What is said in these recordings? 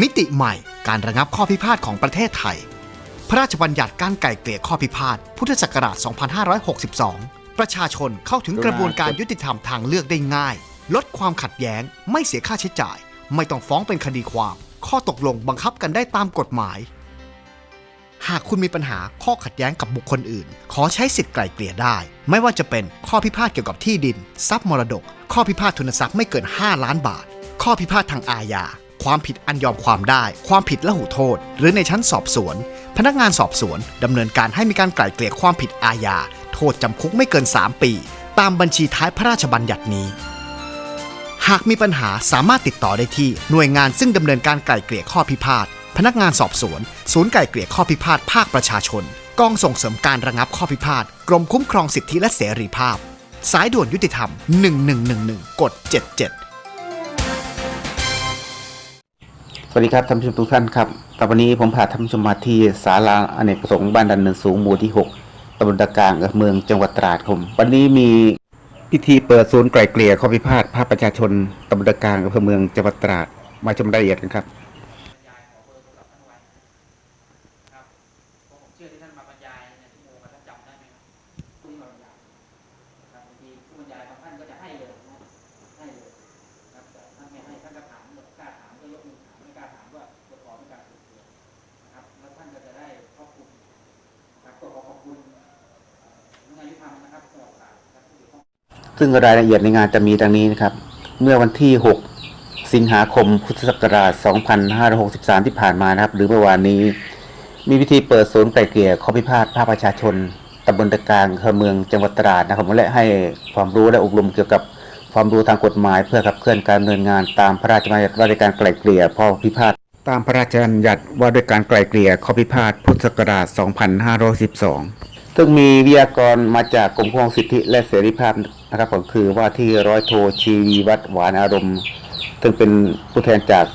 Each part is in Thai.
มิติใหม่การระงับข้อพิพาทของประเทศไทย พระราชบัญญัติการไกล่เกลี่ยข้อพิพาท พุทธศักราช 2562 ประชาชนเข้าถึงกระบวนการยุติธรรมทางเลือกได้ง่าย ลดความขัดแย้ง ไม่เสียค่าใช้จ่าย ไม่ต้องฟ้องเป็นคดีความ ข้อตกลงบังคับกันได้ตามกฎหมาย หากคุณมีปัญหาข้อขัดแย้งกับบุคคลอื่น ขอใช้สิทธิ์ไกล่เกลี่ยได้ ไม่ว่าจะเป็นข้อพิพาทเกี่ยวกับที่ดิน ทรัพย์มรดก ข้อพิพาททุนทรัพย์ไม่เกิน 5 ล้านบาท ข้อพิพาททางอาญา ความผิดอันยอมความได้ ความผิดละหูโทษ หรือในชั้นสอบสวน พนักงานสอบสวนดำเนินการให้มีการไกล่เกลี่ยความผิดอาญา โทษจำคุกไม่เกิน 3 ปี ตามบัญชีท้ายพระราชบัญญัตินี้ หากมีปัญหาสามารถติดต่อได้ที่หน่วยงานซึ่งดำเนินการไกล่เกลี่ยข้อพิพาท พนักงานสอบสวน ศูนย์ไกล่เกลี่ยข้อพิพาทภาคประชาชน กองส่งเสริมการระงับข้อพิพาท กรมคุ้มครองสิทธิและเสรีภาพ สายด่วนยุติธรรม 1111 กด 77 สวัสดีครับท่านผู้ชมทุกท่านครับต่อวันนี้ผมพาท่านผู้ชมมาที่ศาลาอเนกประสงค์บ้านดันเนินสูงหมู่ที่ 6ตำบลตะกางอำเภอเมืองจังหวัดตราดครับผมวันนี้มีพิธีเปิดศูนย์ไกล่เกลี่ยข้อพิพาทภาคประชาชนตำบลตะกางอำเภอเมืองจังหวัดตราด มาชมรายละเอียดกันครับ ซึ่งรายละเอียดในงานจะมีดังนี้นะครับ เมื่อวันที่ 6 สิงหาคมพุทธศักราช 2563 ที่ผ่านมานะครับ หรือเมื่อวานนี้ มีพิธีเปิดศูนย์ไกล่เกลี่ยข้อพิพาทภาคประชาชนตำบลตะกางอำเภอเมืองจังหวัดตราดนะครับและให้ความรู้และอบรมเกี่ยวกับความรู้ทางกฎหมาย เพื่อขับเคลื่อนการดำเนินงานตามพระราชบัญญัติว่าด้วยการไกล่เกลี่ยข้อพิพาทตามพระราชบัญญัติว่าด้วยการไกล่เกลี่ยข้อพิพาทพุทธศักราช 2512 ซึ่งมีวิทยากรมาจากกรมคุ้มครองสิทธิและเสรีภาพนะครับผมคือว่าที่ร้อยโทชีวีวัดหวานอารมณ์ ซึ่งเป็นผู้แทนจาก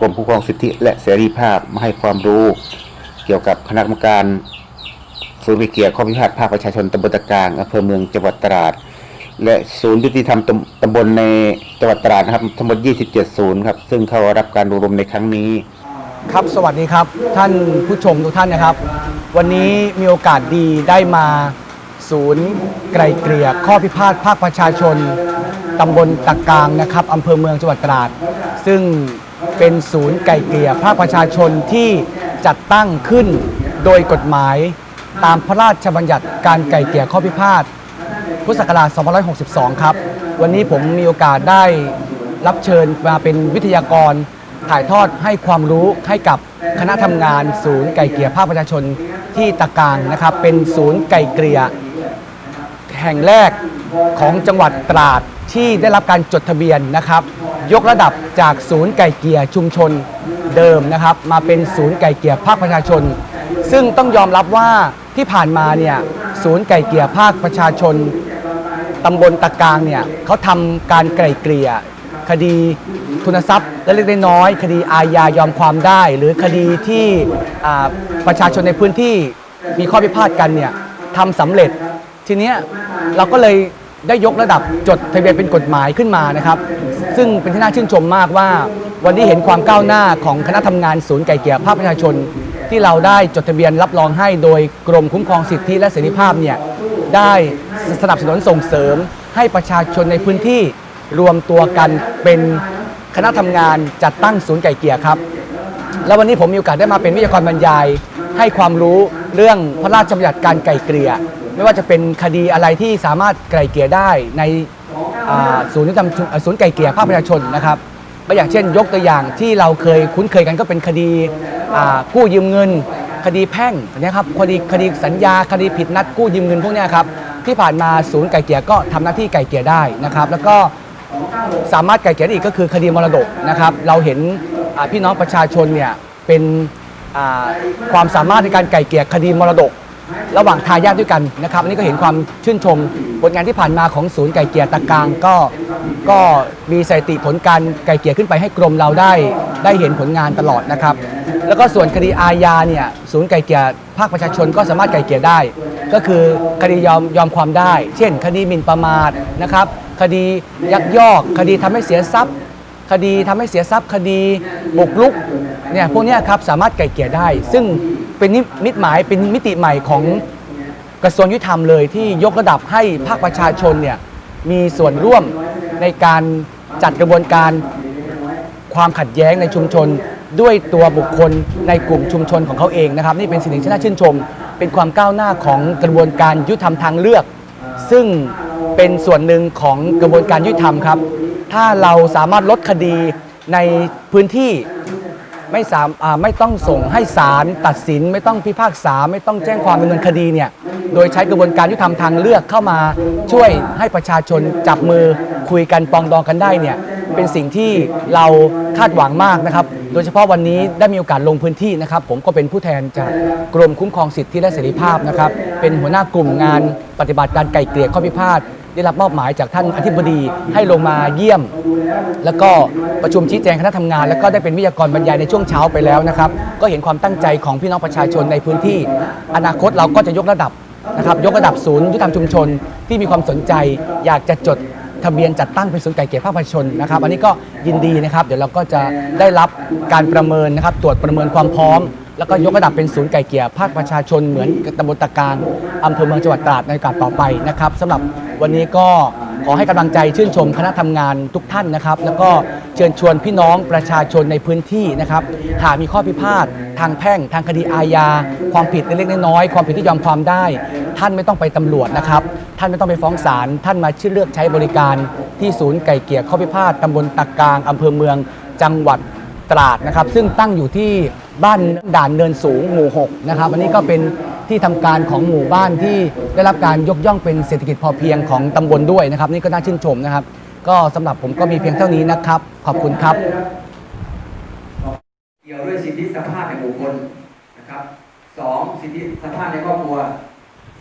กรมคุ้มครองสิทธิและเสรีภาพมาให้ความรู้ เกี่ยวกับคณะกรรมการศูนย์วิเกียข้อพิพาทภาคประชาชนตำบลตะกางอำเภอเมืองจังหวัดตราด และศูนย์ยุติธรรมตำตำบลในจังหวัดตราดนะครับทั้งหมด 27 ศูนย์ครับซึ่งเข้ารับการอบรมในครั้งนี้ ครับสวัสดีครับท่านผู้ชมทุกท่านนะครับ วันนี้มีโอกาสดีได้มาศูนย์ไกลเกลี่ยข้อพิพาทภาคประชาชนตำบลตะกลางนะครับอำเภอเมืองจังหวัดตราด ซึ่งเป็นศูนย์ไกลเกลี่ยภาคประชาชนที่จัดตั้งขึ้นโดยกฎหมายตามพระราชบัญญัติการไกลเกลี่ยข้อพิพาทพุทธศักราช 2562 ครับ วันนี้ผมมีโอกาสได้รับเชิญมาเป็นวิทยากร ถ่ายทอดให้ความรู้ให้กับคณะทำงาน ศูนย์ไก่เกลี่ยภาคประชาชนที่ตะกางนะครับ เป็นศูนย์ไก่เกลี่ยแห่งแรกของจังหวัดตราดที่ได้รับการจดทะเบียนนะครับ ยกระดับจากศูนย์ไก่เกลี่ยชุมชนเดิมนะครับ มาเป็นศูนย์ไก่เกลี่ยภาคประชาชน ซึ่งต้องยอมรับว่าที่ผ่านมาเนี่ยศูนย์ไก่เกลี่ยภาคประชาชนตำบลตะกางเนี่ยเขาทำการไกล่เกลี่ย คดีทุนทรัพย์และเล็กน้อย คดีอาญายอมความได้ หรือคดีที่ประชาชนในพื้นที่มีข้อพิพาทกันเนี่ยทำสำเร็จ ทีเนี้ยเราก็เลยได้ยกระดับจดทะเบียนเป็นกฎหมายขึ้นมานะครับ ซึ่งเป็นที่น่าชื่นชมมากว่า วันนี้เห็นความก้าวหน้าของคณะทำงานศูนย์ไก่เกลี่ยภาคประชาชน ที่เราได้จดทะเบียนรับรองให้โดยกรมคุ้มครองสิทธิและเสรีภาพเนี่ยได้สนับสนุนส่งเสริมให้ประชาชนในพื้นที่ รวมตัวกันเป็นคณะทำงานจัดตั้งศูนย์ไก่เกลี่ยครับ แล้ววันนี้ผมมีโอกาสได้มาเป็นวิทยากรบรรยาย ให้ความรู้เรื่องพระราชบัญญัติการไก่เกลี่ยไม่ว่าจะเป็นคดีอะไรที่สามารถไก่เกลี่ยได้ในศูนย์ยุติธรศูนย์ไก่เกลี่ยภาคประชาชนนะครับก็อย่างเช่น ยกตัวอย่างที่เราเคยคุ้นเคยกันก็เป็นคดีกู้ยืมเงิน คดีแพ่งนะครับคดีคดีสัญญาคดีผิดนัดกู้ยืมเงินพวกนี้ครับที่ผ่านมาศูนย์ไก่เกลี่ยก็ทำหน้าที่ไก่เกลี่ยได้นะครับ แล้วก็ สามารถไกล่เกลี่ยได้อีกก็คือคดีมรดกนะครับ เราเห็นพี่น้องประชาชนเนี่ยเป็นความสามารถในการไกล่เกลี่ยคดีมรดก ระหว่างทายาทด้วยกันนะครับอันนี้ก็เห็นความชื่นชมผลงานที่ผ่านมาของศูนย์ไก่เกลี่ยตะกางก็ก็มีสถิติผลการไก่เกลี่ยขึ้นไปให้กรมเราได้ได้เห็นผลงานตลอดนะครับ แล้วก็ส่วนคดีอาญาเนี่ยศูนย์ไก่เกลี่ยภาคประชาชนก็สามารถไก่เกลี่ยได้ ก็คือคดียอมยอมความได้ เช่น คดีหมิ่นประมาทนะครับ คดียักยอก คดีทำให้เสียทรัพย์ คดีทำให้เสียทรัพย์ คดีบุกรุกเนี่ยพวกนี้ครับสามารถไก่เกลี่ยได้ ซึ่ง เป็นนิมิตหมายเป็นมิติใหม่ของกระทรวงยุติธรรมเลยที่ยกระดับให้ภาคประชาชนเนี่ยมีส่วนร่วมในการจัดกระบวนการความขัดแย้งในชุมชน ด้วยตัวบุคคลในกลุ่มชุมชนของเขาเองนะครับ นี่เป็นสิ่งที่น่าชื่นชม เป็นความก้าวหน้าของกระบวนการยุติธรรมทางเลือก ซึ่งเป็นส่วนหนึ่งของกระบวนการยุติธรรมครับ ถ้าเราสามารถลดคดีในพื้นที่ ไม่สามอ่าไม่ต้องส่งให้ศาลตัดสิน ไม่ต้องพิพากษาไม่ต้องแจ้งความดำเนินคดีเนี่ยโดยใช้กระบวนการยุติธรรมทางเลือกเข้ามาช่วยให้ประชาชนจับมือคุยกันปองดองกันได้เนี่ยเป็นสิ่งที่เราคาดหวังมากนะครับ โดยเฉพาะวันนี้ได้มีโอกาสลงพื้นที่นะครับ ผมก็เป็นผู้แทนจากกรมคุ้มครองสิทธิและเสรีภาพนะครับเป็นหัวหน้ากลุ่มงานปฏิบัติการไกล่เกลี่ยข้อพิพาท ได้รับมอบหมายจากท่านอธิบดีให้ลงมาเยี่ยม แล้วก็ประชุมชี้แจงคณะทำงาน แล้วก็ได้เป็นวิทยากรบรรยายในช่วงเช้าไปแล้วนะครับ ก็เห็นความตั้งใจของพี่น้องประชาชนในพื้นที่ อนาคตเราก็จะยกระดับนะครับ ยกระดับศูนย์ยุติธรรมชุมชน ที่มีความสนใจ อยากจะจดทะเบียนจัดตั้งเป็นศูนย์ไก่เกลี่ยภาคประชาชนนะครับ อันนี้ก็ยินดีนะครับ เดี๋ยวเราก็จะได้รับการประเมินนะครับ ตรวจประเมินความพร้อม แล้วก็ยกระดับเป็นศูนย์ไก่เกี่ยภาคประชาชนเหมือนตำบลตะการอำเภอเมืองจังหวัดตราดในโอกาสต่อไปนะครับสำหรับวันนี้ก็ขอให้กำลังใจชื่นชมคณะทำงานทุกท่านนะครับ แล้วก็เชิญชวนพี่น้องประชาชนในพื้นที่นะครับหากมีข้อพิพาททางแพ่ง ทางคดีอาญาความผิดเล็กๆน้อยๆความผิดที่ยอมความได้ ท่านไม่ต้องไปตำรวจนะครับท่านไม่ต้องไปฟ้องศาลท่านมาชื่อเลือกใช้บริการที่ศูนย์ไก่เกี่ยข้อพิพาทตำบลตะกางอำเภอเมืองจังหวัด ตราดนะครับ ซึ่งตั้งอยู่ที่บ้านด่านเนินสูงหมู่6นะครับอันนี้ก็เป็นที่ทำการของหมู่บ้านที่ได้รับการยกย่องเป็นเศรษฐกิจพอเพียงของตำบลด้วยนะครับ นี่ก็น่าชื่นชมนะครับ ก็สำหรับผมก็มีเพียงเท่านี้นะครับ ขอบคุณครับเกี่ยวด้วยสิทธิสภาพแห่งบุคคลนะครับสองสิทธิสภาพในครอบครัว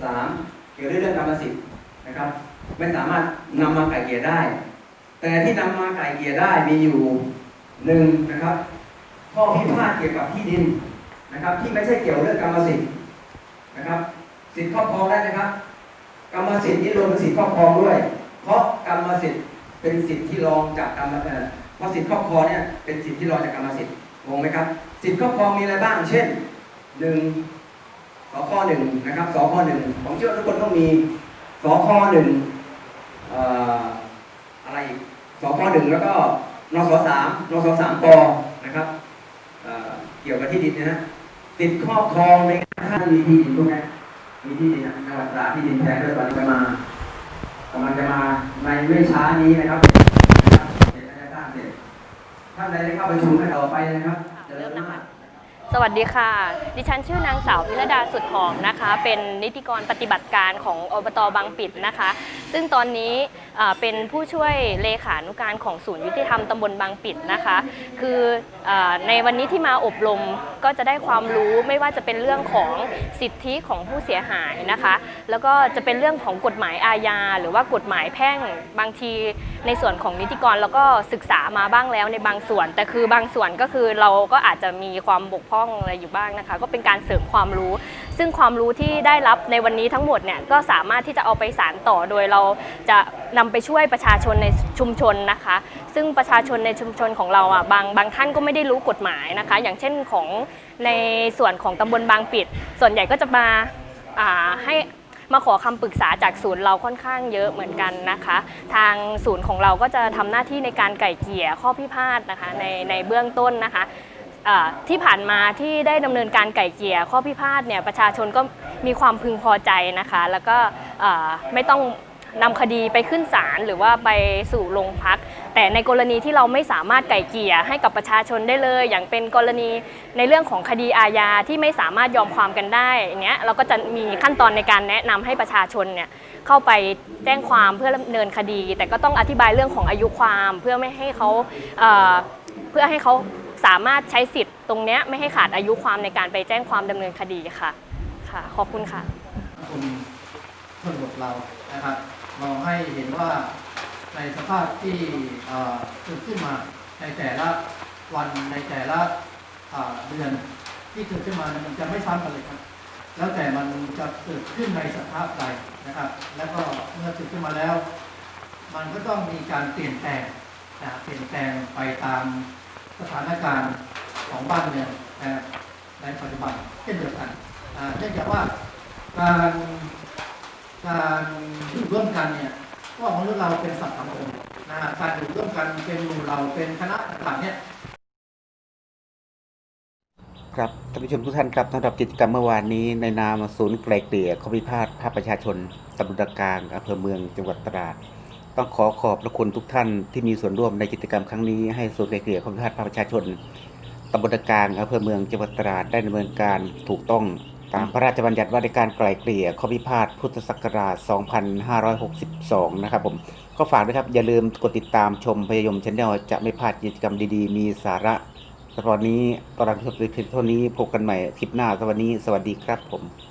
สามเกี่ยวด้วยเรื่องกรรมสิทธิ์นะครับ ไม่สามารถนำมาไกล่เกลี่ยได้ แต่ที่นำมาไกล่เกลี่ยได้มีอยู่ หนึ่งนะครับ ข้อพิพาทเกี่ยวกับที่ดินนะครับ ที่ไม่ใช่เกี่ยวเรื่องกรรมสิทธิ์นะครับ สิทธิครอบครองได้นะครับ กรรมสิทธิ์นี่รวมเป็นสิทธิครอบครองด้วย เพราะกรรมสิทธิ์เป็นสิทธิที่รองจากกรรมเอ่อเพราะสิทธิครอบครองเนี่ยเป็นสิทธิที่รองจากกรรมสิทธิ์งงไหมครับ สิทธิครอบครองมีอะไรบ้าง เช่นหนึ่งสคหนึ่งนะครับสคหนึ่งผมเชื่อทุกคนต้องมีสคหนึ่งเอ่ออะไรอีกสคหนึ่งแล้วก็ นสสามนสสามปนะครับเเกี่ยวกับที่ดินนะฮะติดครอบครองในถ้ามีที่ดินพวกนี้มีที่ดินนะจังหวัดตราดที่ดินแพงด้วยตอนนี้จะมากำลังจะมาในไม่ช้านี้นะครับเสร็จแล้วจะสร้างเสร็จท่านใดได้เข้าประชุมให้ต่อไปนะครับเริ่มาก สวัสดีค่ะ ดิฉันชื่อนางสาวพิรดาสุดหอมนะคะ เป็นนิติกรปฏิบัติการของอบตบางปิดนะคะ ซึ่งตอนนี้เป็นผู้ช่วยเลขานุการของศูนย์ยุติธรรมตำบลบางปิดนะคะ คือในวันนี้ที่มาอบรม ก็จะได้ความรู้ไม่ว่าจะเป็นเรื่องของสิทธิของผู้เสียหายนะคะ แล้วก็จะเป็นเรื่องของกฎหมายอาญาหรือว่ากฎหมายแพ่งบางทีในส่วนของนิติกรแล้วก็ศึกษามาบ้างแล้วในบางส่วน แต่คือบางส่วนก็คือเราก็อาจจะมีความบกพร่องอะไรอยู่บ้างนะคะ ก็เป็นการเสริมความรู้ ซึ่งความรู้ที่ได้รับในวันนี้ทั้งหมดเนี่ยก็สามารถที่จะเอาไปสานต่อโดยเราจะนำไปช่วยประชาชนในชุมชนนะคะ ซึ่งประชาชนในชุมชนของเราอะบางบางท่านก็ไม่ได้รู้กฎหมายนะคะ อย่างเช่นของในส่วนของตำบลบางปิด ส่วนใหญ่ก็จะมาอ่าให้มาขอคำปรึกษาจากศูนย์เราค่อนข้างเยอะเหมือนกันนะคะ ทางศูนย์ของเราก็จะทำหน้าที่ในการไก่เกลี่ยข้อพิพาทนะคะในในเบื้องต้นนะคะ ที่ผ่านมาที่ได้ดำเนินการไก่เกลี่ยข้อพิพาทเนี่ยประชาชนก็มีความพึงพอใจนะคะ แล้วก็ไม่ต้องนำคดีไปขึ้นศาลหรือว่าไปสู่โรงพัก แต่ในกรณีที่เราไม่สามารถไก่เกลี่ยให้กับประชาชนได้เลย อย่างเป็นกรณีในเรื่องของคดีอาญาที่ไม่สามารถยอมความกันได้เนี้ยเราก็จะมีขั้นตอนในการแนะนำให้ประชาชนเนี่ยเข้าไปแจ้งความเพื่อดำเนินคดี แต่ก็ต้องอธิบายเรื่องของอายุความเพื่อไม่ให้เขาเพื่อให้เขา สามารถใช้สิทธิ์ตรงนี้ไม่ให้ขาดอายุความในการไปแจ้งความดำเนินคดีค่ะค่ะขอบคุณค่ะคุณชนบทเรานะครับเราให้เห็นว่าในสภาพที่เกิดขึ้นมาในแต่ละวันในแต่ละเดือนที่เกิดขึ้นมามันจะไม่ซ้ำกันเลยครับ แล้วแต่มันจะเกิดขึ้นในสภาพใดนะครับ แล้วก็เมื่อเกิดขึ้นมาแล้ว มันก็ต้องมีการเปลี่ยนแปลงนะเปลี่ยนแปลงไปตาม สถานการณ์ของบ้านเมืองในปัจจุบันเช่นเดียวกันเนื่องจากว่าการการอยู่ร่วมกันเนี่ยว่ามนุษย์เราเป็นสัตว์สังคมนะการอยู่ร่วมกันเป็นหมู่เราเป็นคณะต่างๆเนี่ยครับท่านผู้ชมทุกท่านครับสำหรับกิจกรรมเมื่อวานนี้ในนามศูนย์ไกลเกลี่ยข้อพิพาทภาคประชาชนตำบลตะกลางอำเภอเมืองจังหวัดตราด ต้องขอขอบพระคุณทุกท่านที่มีส่วนร่วมในกิจกรรมครั้งนี้ให้ศูนย์ไกลเกลี่ยข้อพิพาทภาคประชาชนตำบลกลางอำเภอเมืองจังหวัดตราดได้ดำเนินการถูกต้องตามพระราชบัญญัติว่าด้วยการไกลเกลี่ยข้อพิพาทพุทธศักราช 2562 นะครับผมก็ฝากด้วยครับ อย่าลืมกดติดตามชมพยายมชแนลจะไม่พลาดกิจกรรมดีๆ มีสาระสำหรับวันนี้ตอนรับชมคลิปเท่านี้พบกันใหม่คลิปหน้าสวัสดีสวัสดีครับผม